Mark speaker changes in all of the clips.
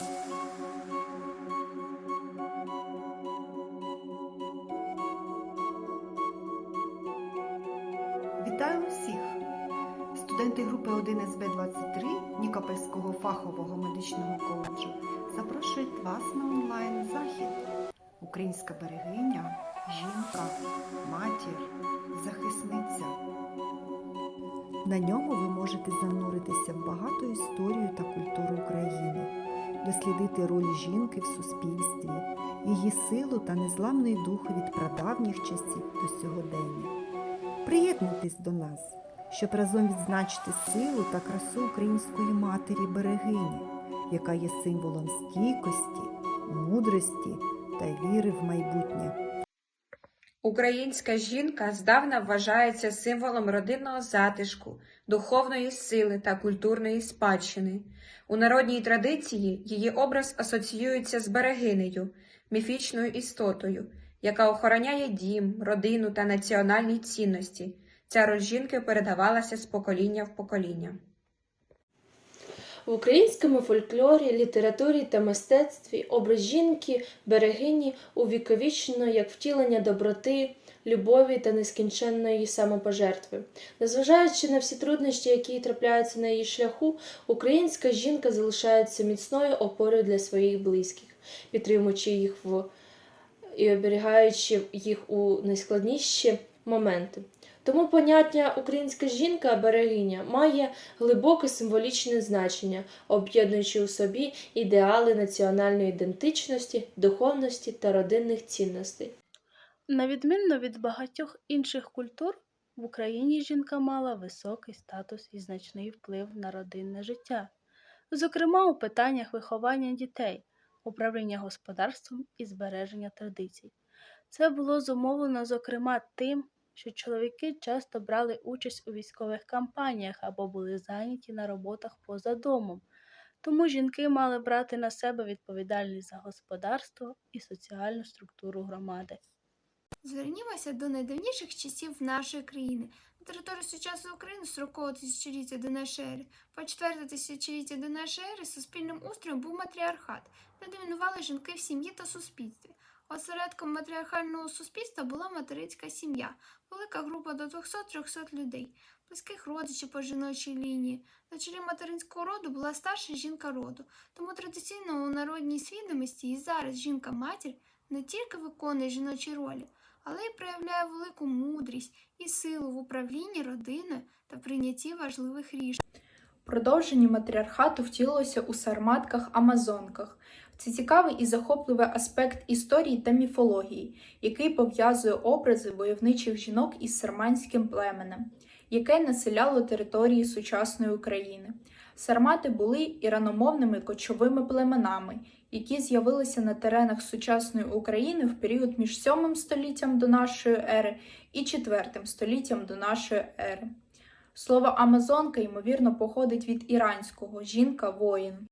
Speaker 1: Вітаю усіх! Студенти групи 1 СБ-23 Нікопольського фахового медичного коледжу запрошують вас на онлайн-захід. Українська берегиня, жінка, матір, захисниця. На ньому ви можете зануритися в багату історію та культуру України, дослідити роль жінки в суспільстві, її силу та незламний дух від прадавніх часів до сьогодення. Приєднуйтесь до нас, щоб разом відзначити силу та красу української матері берегині, яка є символом стійкості, мудрості та віри в майбутнє.
Speaker 2: Українська жінка здавна вважається символом родинного затишку, духовної сили та культурної спадщини. У народній традиції її образ асоціюється з берегинею, міфічною істотою, яка охороняє дім, родину та національні цінності. Ця роль жінки передавалася з покоління в покоління.
Speaker 3: В українському фольклорі, літературі та мистецтві образ жінки берегині увіковічено як втілення доброти, любові та нескінченної самопожертви. Незважаючи на всі труднощі, які трапляються на її шляху, українська жінка залишається міцною опорою для своїх близьких, підтримуючи їх в і оберігаючи їх у найскладніші моменти. Тому поняття українська жінка берегиня має глибоке символічне значення, об'єднуючи у собі ідеали національної ідентичності, духовності та родинних цінностей.
Speaker 4: На відмінно від багатьох інших культур, в Україні жінка мала високий статус і значний вплив на родинне життя, зокрема у питаннях виховання дітей, управління господарством і збереження традицій. Це було зумовлено, зокрема, тим, що чоловіки часто брали участь у військових кампаніях або були зайняті на роботах поза домом, тому жінки мали брати на себе відповідальність за господарство і соціальну структуру громади.
Speaker 5: Звернімося до найдавніших часів нашої країни. На території сучасної України з 40 тисячоліття до нашої ери по 4 тисячоліття до нашої ери суспільним устроєм був матріархат, де домінували жінки в сім'ї та суспільстві. Осередком матріархального суспільства була материнська сім'я, велика група до 200-300 людей, близьких родичів по жіночій лінії. На чолі материнського роду була старша жінка роду, тому традиційно у народній свідомості і зараз жінка-матір не тільки виконує жіночі ролі, але й проявляє велику мудрість і силу в управлінні родиною та прийнятті важливих рішень.
Speaker 6: Продовження матріархату втілилося у сарматках-амазонках. Це цікавий і захопливий аспект історії та міфології, який пов'язує образи войовничих жінок із сарманським племенем, яке населяло території сучасної України. Сармати були іраномовними кочовими племенами, які з'явилися на теренах сучасної України в період між 7 століттям до нашої ери і 4 століттям до нашої ери. Слово Амазонка, ймовірно, походить від іранського жінка-воїн.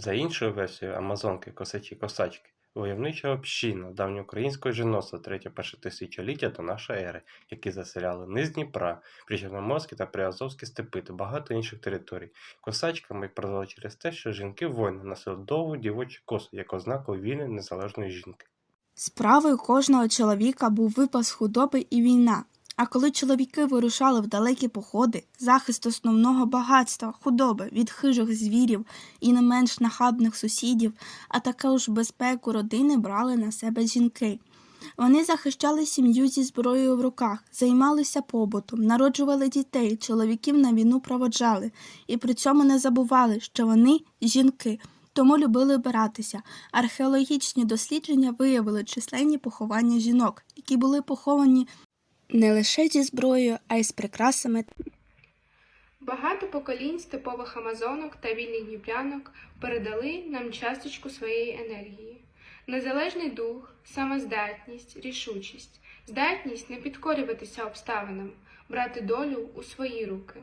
Speaker 7: За іншою версією, амазонки, косачі, косачки войовнича община давньоукраїнського жіноцтва 3-1 тисячоліття до нашої ери, які заселяли низ Дніпра, Причорноморські та Приазовські степи та багато інших територій. Косачками їх прозвали через те, що жінки-воїни носили довгу дівочу косу як ознаку вільної незалежної жінки.
Speaker 8: Справою кожного чоловіка був випас худоби і війна. А коли чоловіки вирушали в далекі походи, захист основного багатства, худоби від хижих звірів і не менш нахабних сусідів, а також безпеку родини брали на себе жінки. Вони захищали сім'ю зі зброєю в руках, займалися побутом, народжували дітей, чоловіків на війну проводжали і при цьому не забували, що вони жінки. Тому любили биратися. Археологічні дослідження виявили численні поховання жінок, які були поховані не лише зі зброєю, а й з прикрасами.
Speaker 9: Багато поколінь степових амазонок та вільних дніпрянок передали нам часточку своєї енергії. Незалежний дух, самоздатність, рішучість, здатність не підкорюватися обставинам, брати долю у свої руки,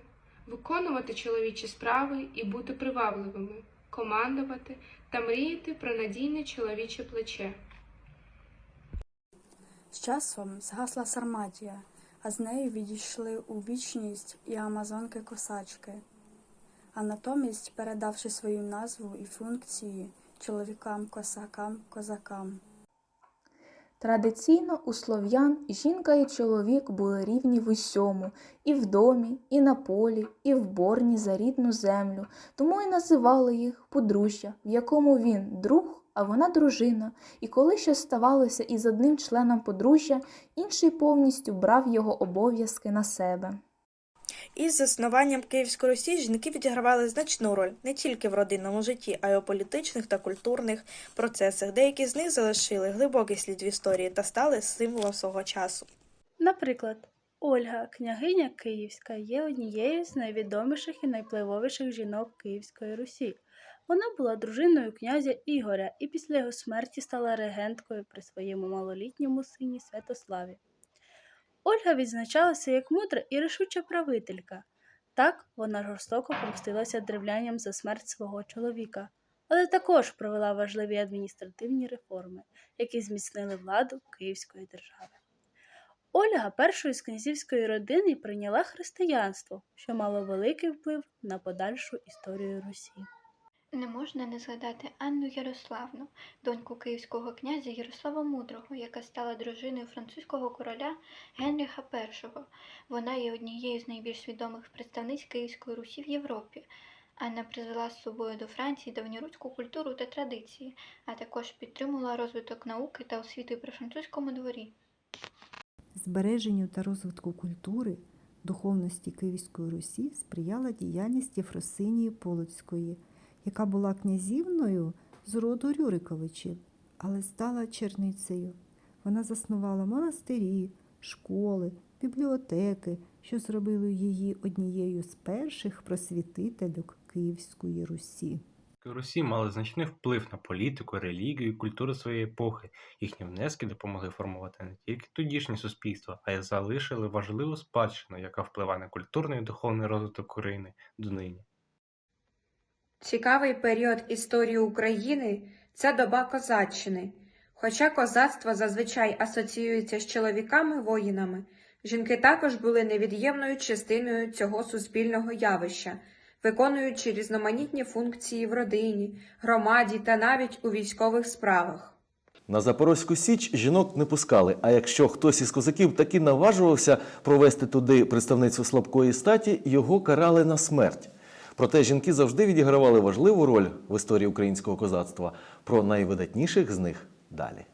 Speaker 9: виконувати чоловічі справи і бути привабливими, командувати та мріяти про надійне чоловіче плече.
Speaker 10: З часом згасла Сарматія, а з нею відійшли у вічність і амазонки-косачки. а натомість передавши свою назву і функції чоловікам, косакам, козакам.
Speaker 11: Традиційно у слов'ян жінка і чоловік були рівні в усьому і в домі, і на полі, і в борні за рідну землю, тому і називали їх подружжя, в якому він друг, а вона дружина, і коли щось ставалося із одним членом подружжя, інший повністю брав його обов'язки на себе.
Speaker 12: Із заснуванням Київської Русі жінки відігравали значну роль не тільки в родинному житті, а й у політичних та культурних процесах. Деякі з них залишили глибокий слід в історії та стали символом свого часу.
Speaker 4: Наприклад, Ольга, княгиня Київська, є однією з найвідоміших і найвпливовіших жінок Київської Русі. Вона була дружиною князя Ігоря і після його смерті стала регенткою при своєму малолітньому сині Святославі. Ольга відзначалася як мудра і рішуча правителька. Так вона жорстоко помстилася древляням за смерть свого чоловіка, але також провела важливі адміністративні реформи, які зміцнили владу Київської держави. Ольга першою з князівської родини прийняла християнство, що мало великий вплив на подальшу історію Русі.
Speaker 13: Не можна не згадати Анну Ярославну, доньку київського князя Ярослава Мудрого, яка стала дружиною французького короля Генріха І. Вона є однією з найбільш відомих представниць Київської Русі в Європі. Анна призвела з собою до Франції давньоруську культуру та традиції, а також підтримувала розвиток науки та освіти при французькому дворі.
Speaker 1: Збереженню та розвитку культури, духовності Київської Русі сприяла діяльність Єфросинії Полоцької, яка була князівною з роду Рюриковичів, але стала черницею. Вона заснувала монастирі, школи, бібліотеки, що зробили її однією з перших просвітительок Київської Русі.
Speaker 7: Русі мали значний вплив на політику, релігію і культуру своєї епохи. Їхні внески допомогли формувати не тільки тодішнє суспільство, а й залишили важливу спадщину, яка впливає на культурний і духовний розвиток України донині.
Speaker 2: Цікавий період історії України це доба козаччини. Хоча козацтво зазвичай асоціюється з чоловіками-воїнами, жінки також були невід'ємною частиною цього суспільного явища, виконуючи різноманітні функції в родині, громаді та навіть у військових справах.
Speaker 14: На Запорозьку Січ жінок не пускали, а якщо хтось із козаків таки наважувався провести туди представництво слабкої статі, його карали на смерть. Проте жінки завжди відігравали важливу роль в історії українського козацтва. Про найвидатніших з них далі.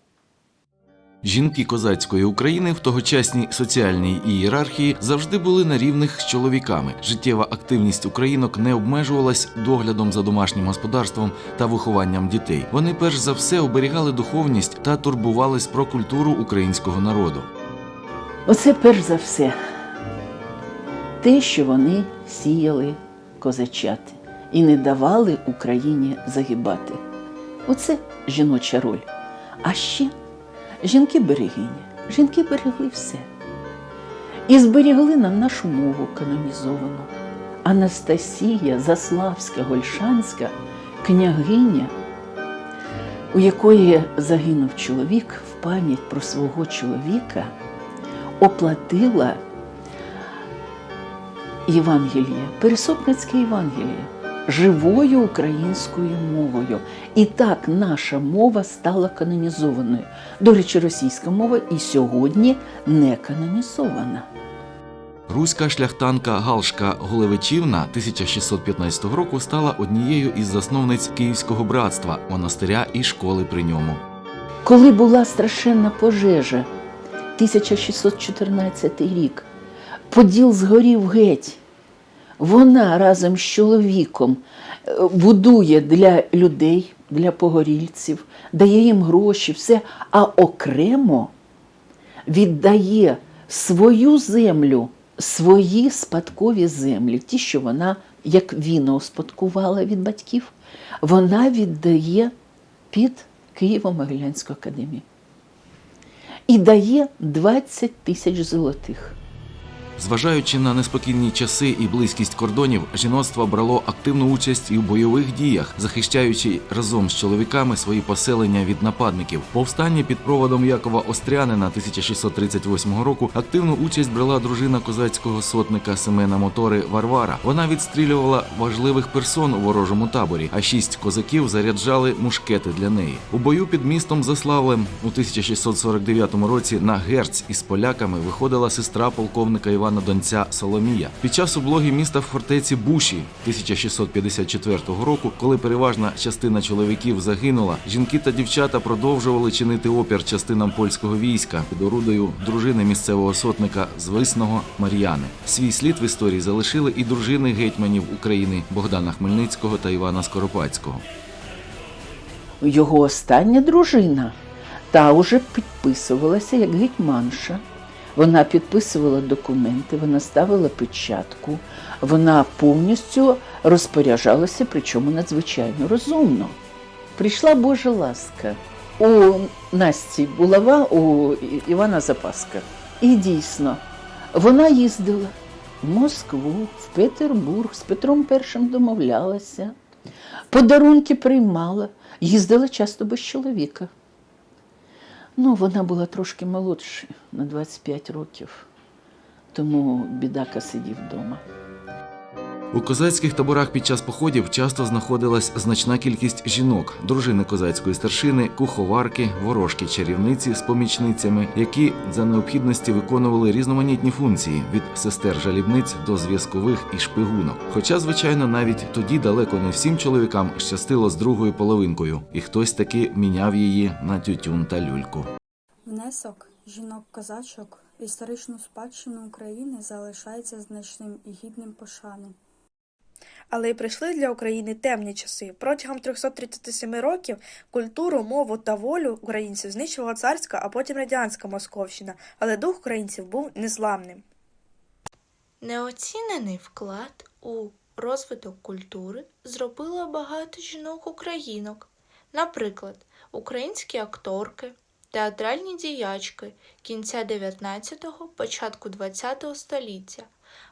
Speaker 15: Жінки козацької України в тогочасній соціальній ієрархії завжди були на рівних з чоловіками. Життєва активність українок не обмежувалась доглядом за домашнім господарством та вихованням дітей. Вони перш за все оберігали духовність та турбувались про культуру українського народу.
Speaker 16: Оце перш за все те, що вони сіяли козачати і не давали Україні загибати. Оце жіноча роль. А ще жінки берегині. Жінки берегли все. І зберігли нам нашу мову канонізовану. Анастасія Заславська Гольшанська, княгиня, у якої загинув чоловік в пам'ять про свого чоловіка, оплатила Євангеліє, Пересопницьке Євангеліє живою українською мовою. І так наша мова стала канонізованою. До речі, російська мова і сьогодні не канонізована.
Speaker 15: Руська шляхтанка Галшка Голевичівна 1615 року стала однією із засновниць Київського братства, монастиря і школи при ньому.
Speaker 16: Коли була страшенна пожежа, 1614 рік, Поділ згорів геть. Вона разом з чоловіком е, будує для людей, для погорільців, дає їм гроші, все, а окремо віддає свою землю, свої спадкові землі, ті, що вона, як віно, успадкувала від батьків, вона віддає під Києво-Могилянську академію. І дає 20 тисяч золотих.
Speaker 15: Зважаючи на неспокійні часи і близькість кордонів, жіноцтво брало активну участь і в бойових діях, захищаючи разом з чоловіками свої поселення від нападників. Повстання під проводом Якова Острянина 1638 року активну участь брала дружина козацького сотника Семена Мотори Варвара. Вона відстрілювала важливих персон у ворожому таборі, а шість козаків заряджали мушкети для неї. У бою під містом Заславлем у 1649 році на герць із поляками виходила сестра полковника Івана Донця Соломія. Під час облоги міста в фортеці Буші 1654 року, коли переважна частина чоловіків загинула, жінки та дівчата продовжували чинити опір частинам польського війська під орудою дружини місцевого сотника Звисного Мар'яни. Свій слід в історії залишили і дружини гетьманів України Богдана Хмельницького та Івана Скоропадського.
Speaker 16: Його остання дружина, та уже підписувалася як гетьманша. Вона підписувала документи, вона ставила печатку, вона повністю розпоряджалася, причому надзвичайно розумно. Прийшла Божа ласка. У Насті Булава, у Івана Запаска. І дійсно, вона їздила в Москву, в Петербург, з Петром І домовлялася, подарунки приймала, їздила часто без чоловіка. Ну, вона була трошки молодша на 25 років, тому бідака сидів вдома.
Speaker 15: У козацьких таборах під час походів часто знаходилась значна кількість жінок, дружини козацької старшини, куховарки, ворожки, чарівниці з помічницями, які за необхідності виконували різноманітні функції від сестер-жалібниць до зв'язкових і шпигунок. Хоча, звичайно, навіть тоді далеко не всім чоловікам щастило з другою половинкою, і хтось таки міняв її на тютюн та люльку.
Speaker 10: Внесок жінок-козачок в історичну спадщину України залишається значним і гідним пошани.
Speaker 12: Але й прийшли для України темні часи. Протягом 337 років культуру, мову та волю українців знищувала царська, а потім радянська Московщина, але дух українців був незламним.
Speaker 13: Неоцінений вклад у розвиток культури зробило багато жінок-українок, наприклад, українські акторки, театральні діячки кінця 19-го, початку 20-го століття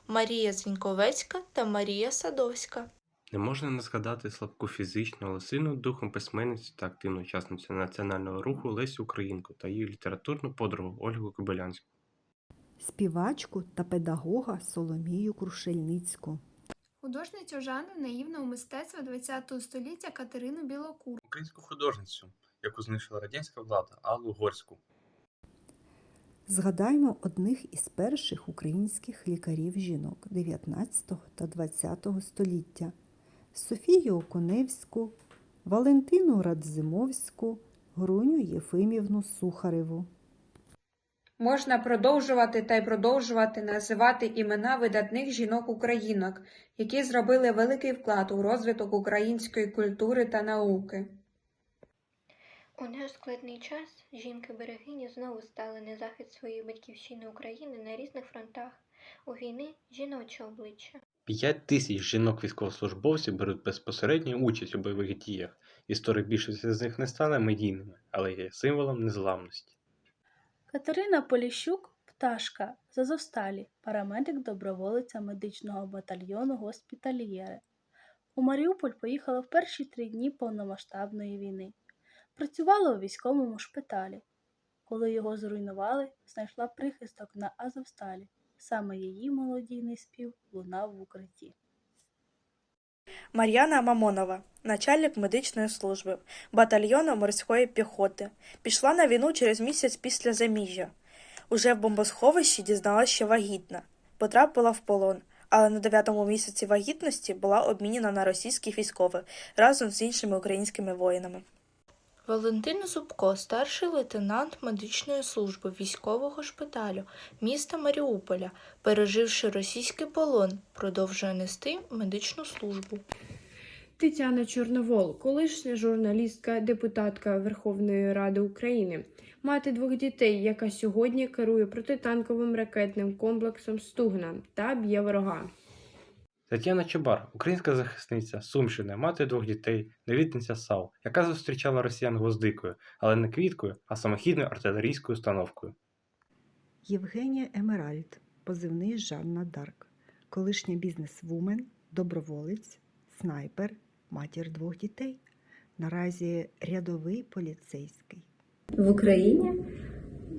Speaker 13: Марія Зіньковецька та Марія Садовська.
Speaker 7: Не можна не згадати слабку фізично, але сильну духом письменницю та активну учасницю національного руху Лесю Українку та її літературну подругу Ольгу Кобилянську.
Speaker 1: співачку та педагога Соломію Крушельницьку.
Speaker 5: Художницю жанру наївного мистецтва ХХ століття Катерину Білокур.
Speaker 7: Українську художницю, яку знищила радянська влада Аллу Горську.
Speaker 1: Згадаймо одних із перших українських лікарів-жінок 19 та 20 століття Софію Окуневську, Валентину Радзимовську, Груню Єфимівну Сухареву.
Speaker 2: Можна продовжувати та й продовжувати називати імена видатних жінок-українок, які зробили великий вклад у розвиток української культури та науки.
Speaker 17: У наш складний час жінки-берегині знову стали на захист своєї батьківщини України на різних фронтах. У війни жіноче обличчя.
Speaker 7: П'ять тисяч жінок-військовослужбовців беруть безпосередню участь у бойових діях. Історії більшості з них не стали медійними, але є символом незламності.
Speaker 4: Катерина Поліщук пташка з Азовсталі, парамедик-доброволиця медичного батальйону Госпітальєре. У Маріуполь поїхала в перші три дні повномасштабної війни. Працювала у військовому шпиталі. Коли його зруйнували, знайшла прихисток на Азовсталі. Саме її молодійний спів лунав в укритті.
Speaker 12: Мар'яна Мамонова, начальник медичної служби, батальйону морської піхоти, пішла на війну через місяць після заміжжя. Уже в бомбосховищі дізналась, що вагітна, потрапила в полон, але на дев'ятому місяці вагітності була обмінена на російських військових разом з іншими українськими воїнами.
Speaker 13: Валентин Зубко, старший лейтенант медичної служби військового шпиталю міста Маріуполя, переживши російський полон, продовжує нести медичну службу.
Speaker 9: Тетяна Чорновол, колишня журналістка, депутатка Верховної Ради України, мати двох дітей, яка сьогодні керує протитанковим ракетним комплексом Стугна та б'є ворога.
Speaker 7: Тетяна Чубар, українська захисниця, Сумщина, мати двох дітей, невідниця САУ, яка зустрічала росіян гвоздикою, але не квіткою, а самохідною артилерійською установкою.
Speaker 1: Євгенія Емеральд, позивний Жанна Дарк, колишня бізнесвумен, доброволець, снайпер, матір двох дітей. Наразі рядовий поліцейський.
Speaker 18: В Україні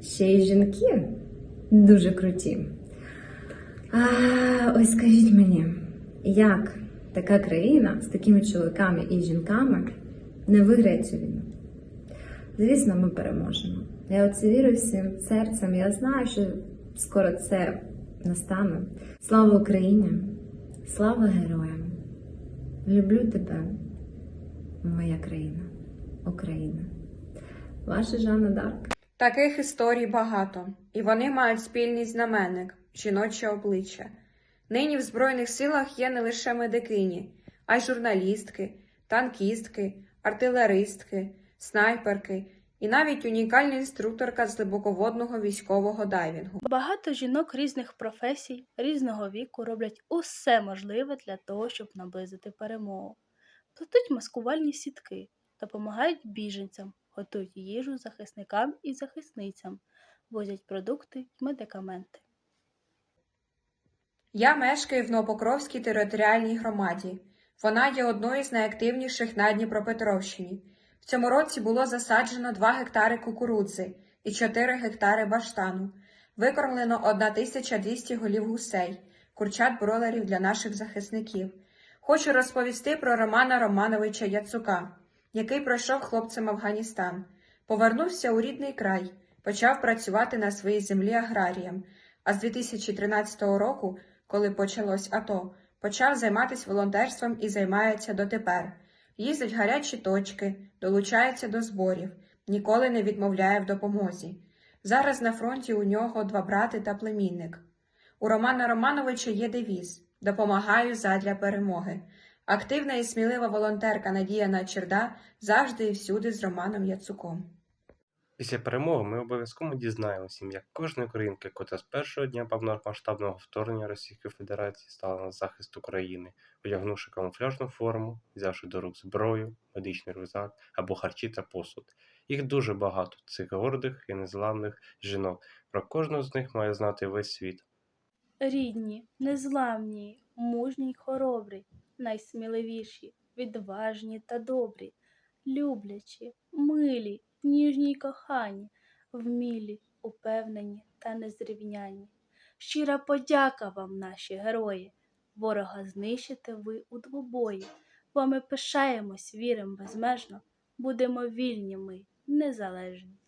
Speaker 18: ще й жінки дуже круті. А ось скажіть мені, як така країна з такими чоловіками і жінками не виграє цю війну? Звісно, ми переможемо. Я оце вірю всім серцем. Я знаю, що скоро це настане. Слава Україні! Слава героям! Люблю тебе, моя країна, Україна. Ваша Жанна Дарк.
Speaker 2: Таких історій багато, і вони мають спільний знаменник жіноче обличчя. Нині в Збройних силах є не лише медикині, а й журналістки, танкістки, артилеристки, снайперки і навіть унікальна інструкторка з глибоководного військового дайвінгу.
Speaker 4: Багато жінок різних професій, різного віку роблять усе можливе для того, щоб наблизити перемогу. Плетуть маскувальні сітки, допомагають біженцям, готують їжу захисникам і захисницям, возять продукти й медикаменти.
Speaker 2: Я мешкаю в Новопокровській територіальній громаді. Вона є одною з найактивніших на Дніпропетровщині. В цьому році було засаджено 2 гектари кукурудзи і 4 гектари баштану. Викормлено 1200 голів гусей, курчат бролерів для наших захисників. Хочу розповісти про Романа Романовича Яцука, який пройшов хлопцем Афганістан. Повернувся у рідний край, почав працювати на своїй землі аграрієм, а з 2013 року, коли почалось АТО, почав займатися волонтерством і займається дотепер. Їздить в гарячі точки, долучається до зборів, ніколи не відмовляє в допомозі. Зараз на фронті у нього два брати та племінник. У Романа Романовича є девіз Допомагаю задля перемоги. Активна і смілива волонтерка Надія Начерда завжди і всюди з Романом Яцуком.
Speaker 7: Після перемоги ми обов'язково дізнаємося, як кожна українка, котра з першого дня повномасштабного вторгнення Російської Федерації стала на захист України, одягнувши камуфляжну форму, взявши до рук зброю, медичний рюкзак або харчі та посуд. Їх дуже багато, цих гордих і незламних жінок. Про кожну з них має знати весь світ.
Speaker 4: Рідні, незламні, мужні й хоробрі, найсміливіші, відважні та добрі, люблячі, милі, ніжні й кохані, вмілі, упевнені та незрівняні. Щира подяка вам, наші герої, ворога знищите ви у двобої. Вами пишаємось, вірим безмежно, будемо вільні ми, незалежні.